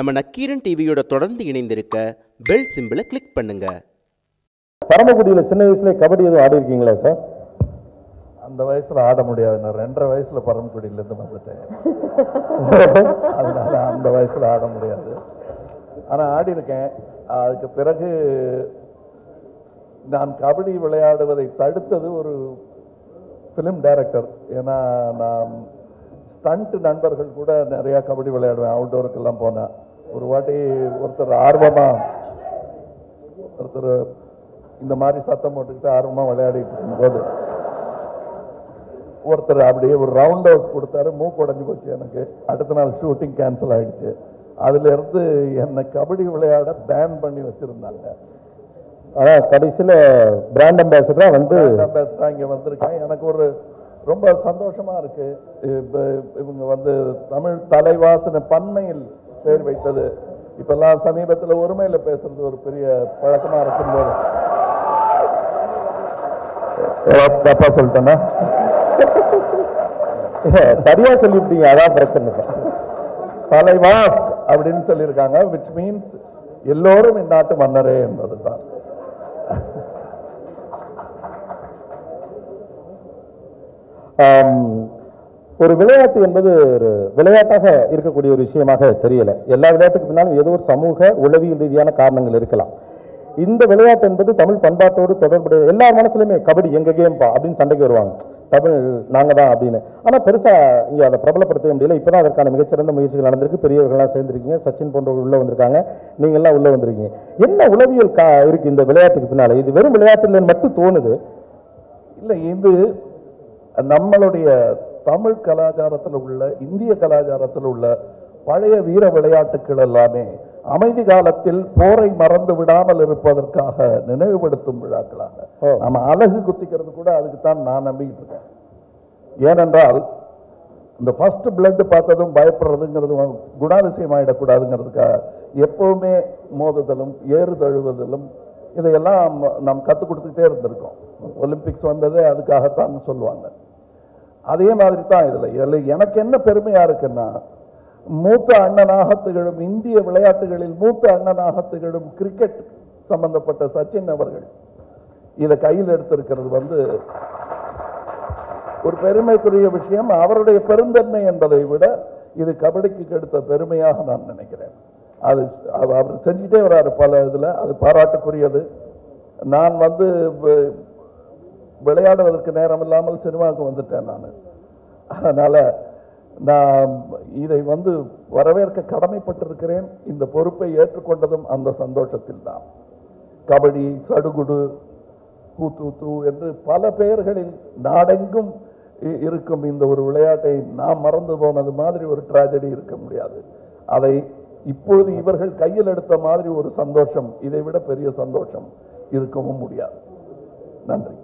நம்ம நக்கீரன் டிவியோட தொடர்ந்து இணைந்திருக்க பெல் சிம்பிளை கிளிக் பண்ணுங்க. பரமக்குடியில் சின்ன வயசுல கபடி எதுவும் ஆடி இருக்கீங்களா சார்? அந்த வயசுல ஆட முடியாது. நான் ரெண்டரை வயசுல பரமக்குடியிலேருந்து வந்துட்டேன். அதனால அந்த வயசுல ஆட முடியாது. ஆனா ஆடி இருக்கேன் அதுக்கு பிறகு நான் கபடி விளையாடுவதை தடுத்தது ஒரு ஃபிலிம் டைரக்டர் ஏன்னா நான் ஸ்டண்ட் நண்பர்கள் கூட நிறைய கபடி விளையாடுவேன். அவுட்டோருக்கெல்லாம் போனேன் ஒரு வாட்டி ஒருத்தர் ஆர்வமா ஒருத்தர் இந்த மாதிரி சத்தம் போட்டுக்கிட்டு ஆர்வமா விளையாடிட்டு இருக்கும்போது ஒருத்தர் அப்படியே ஒரு ரவுண்ட் ஹவுஸ் கொடுத்தாரு மூக்கு உடைஞ்சு போச்சு எனக்கு. அடுத்த நாள் ஷூட்டிங் கேன்சல் ஆயிடுச்சு. அதுல இருந்து என்னை கபடி விளையாட பேன் பண்ணி வச்சிருந்தாங்க. ஆனா கடைசியில பிராண்ட் அம்பாசிடரா வந்து அம்பாசிடரா இங்க வந்திருக்கேன். எனக்கு ஒரு ரொம்ப சந்தோஷமா இருக்கு. இப்ப இவங்க வந்து தமிழ் தலைவாசன பன்மையில் பேர் வைத்தது. இப்பெல்லாம் சமீபத்துல ஒருமையில பேசுறது ஒரு பெரிய பழக்கமா இருக்கும்போது. தப்பா சொல்லிட்டேன்னா? சரியா சொல்லிவிட்டீங்க அதான் பிரச்சனை. தலைவாஸ் அப்படின்னு சொல்லியிருக்காங்க விச் மீன்ஸ் எல்லோரும் இந்நாட்டு மன்னரே என்பது தான் um, ஒரு விளையாட்டு என்பது ஒரு விளையாட்டாக இருக்கக்கூடிய ஒரு விஷயமாக தெரியல. எல்லா விளையாட்டுக்கு பின்னாலும் ஏதோ ஒரு சமூக உளவியல் ரீதியான காரணங்கள் இருக்கலாம். இந்த விளையாட்டு என்பது தமிழ் பண்பாட்டோடு தொடர்புடைய எல்லா மனசுலையுமே கபடி எங்க கேம்பா அப்படின்னு சண்டைக்கு வருவாங்க. தமிழ் நாங்கள் தான் அப்படின்னு. ஆனால் பெருசாக இங்கே அதை பிரபலப்படுத்த முடியல. இப்பதான் அதற்கான மிகச்சிறந்த முயற்சிகள் நடந்திருக்கு. பெரியவர்கள்லாம் சேர்ந்துருக்கீங்க. சச்சின் போன்றவர்கள் உள்ளே வந்திருக்காங்க. நீங்கள்லாம் உள்ளே வந்திருக்கீங்க. என்ன உளவியல் கா இருக்குது இந்த விளையாட்டுக்கு பின்னால்? இது வெறும் விளையாட்டு இல்லைன்னு மட்டும் தோணுது. இல்லை இது நம்மளுடைய தமிழ் கலாச்சாரத்தில் உள்ள இந்திய கலாச்சாரத்தில் உள்ள பழைய வீர விளையாட்டுகள் எல்லாமே அமைதி காலத்தில் போரை மறந்து விடாமல் இருப்பதற்காக நினைவுபடுத்தும் விழாக்களாக. நம்ம அழகு குத்திக்கிறது கூட அதுக்கு தான் நான் நம்பிக்கிட்டு இருக்கேன். ஏனென்றால் இந்த ஃபர்ஸ்ட் பிளட் பார்த்ததும் பயப்படுறதுங்கிறது குணாதிசயம் ஆயிடக்கூடாதுங்கிறதுக்காக எப்பவுமே மோதுதலும் ஏறு தழுவுதலும் இதையெல்லாம் நாம் கற்றுக் கொடுத்துக்கிட்டே இருந்திருக்கோம். ஒலிம்பிக்ஸ் வந்ததே அதுக்காகத்தான் சொல்லுவாங்க. அதே மாதிரி தான் இதில். இதில் எனக்கு என்ன பெருமையாக இருக்குன்னா மூத்த அண்ணனாக திகழும் இந்திய விளையாட்டுகளில் மூத்த அண்ணனாக திகழும் கிரிக்கெட் சம்பந்தப்பட்ட சச்சின் அவர்கள் இதை கையில் எடுத்திருக்கிறது வந்து ஒரு பெருமைக்குரிய விஷயம். அவருடைய பெருந்தன்மை என்பதை விட இது கபடிக்கு கெடுத்த பெருமையாக நான் நினைக்கிறேன். அது அவர் செஞ்சுட்டே வர்றாரு பல இதில். அது பாராட்டுக்குரியது. நான் வந்து விளையாடுவதற்கு நேரம் இல்லாமல் சினிமாவுக்கு வந்துட்டேன் நான். அதனால் நான் இதை வந்து வரவேற்க கடமைப்பட்டிருக்கிறேன். இந்த பொறுப்பை ஏற்றுக்கொண்டதும் அந்த சந்தோஷத்தில் தான் கபடி சடுகுடு கூத்தூத்து என்று பல பெயர்களில் நாடெங்கும் இ- இருக்கும் இந்த ஒரு விளையாட்டை நாம் மறந்து போனது மாதிரி ஒரு டிராஜடி இருக்க முடியாது. அதை இப்பொழுது இவர்கள் கையில் எடுத்த மாதிரி ஒரு சந்தோஷம் இதை விட பெரிய சந்தோஷம் இருக்கவும் முடியாது. நன்றி.